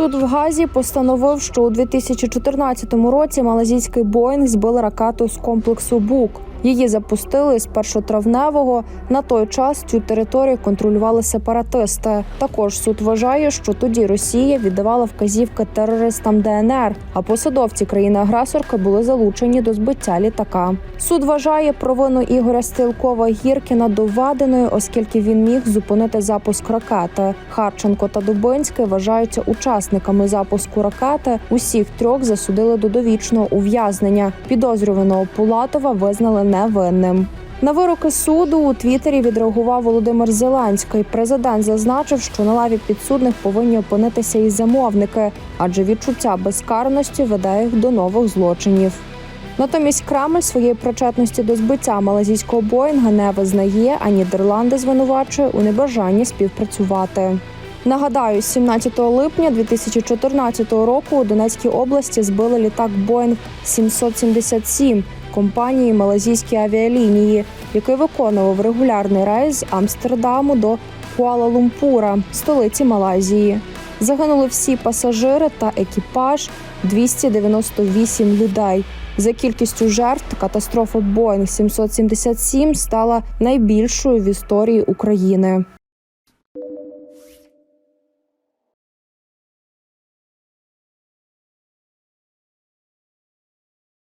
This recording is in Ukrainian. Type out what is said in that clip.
Суд в Газі постановив, що у 2014 році малазійський Боїнг збив ракету з комплексу БУК. Її запустили з першотравневого. На той час цю територію контролювали сепаратисти. Також суд вважає, що тоді Росія віддавала вказівки терористам ДНР, а посадовці країни-агресорки були залучені до збиття літака. Суд вважає провину Ігоря Стрілкова Гіркіна доведеною, оскільки він міг зупинити запуск ракети. Харченко та Дубинський вважаються учасниками запуску ракети. Усіх трьох засудили до довічного ув'язнення. Підозрюваного Пулатова визнали невинним. На вироки суду у Твіттері відреагував Володимир Зеленський. Президент зазначив, що на лаві підсудних повинні опинитися і замовники, адже відчуття безкарності веде їх до нових злочинів. Натомість Кремль своєї причетності до збиття малазійського Боїнга не визнає, а Нідерланди звинувачує у небажанні співпрацювати. Нагадаю, 17 липня 2014 року у Донецькій області збили літак Боїнг 777 компанії Малазійські авіалінії, який виконував регулярний рейс з Амстердаму до Куала-Лумпура, столиці Малайзії. Загинули всі пасажири та екіпаж 298 людей. За кількістю жертв катастрофа Боїнг 777 стала найбільшою в історії України.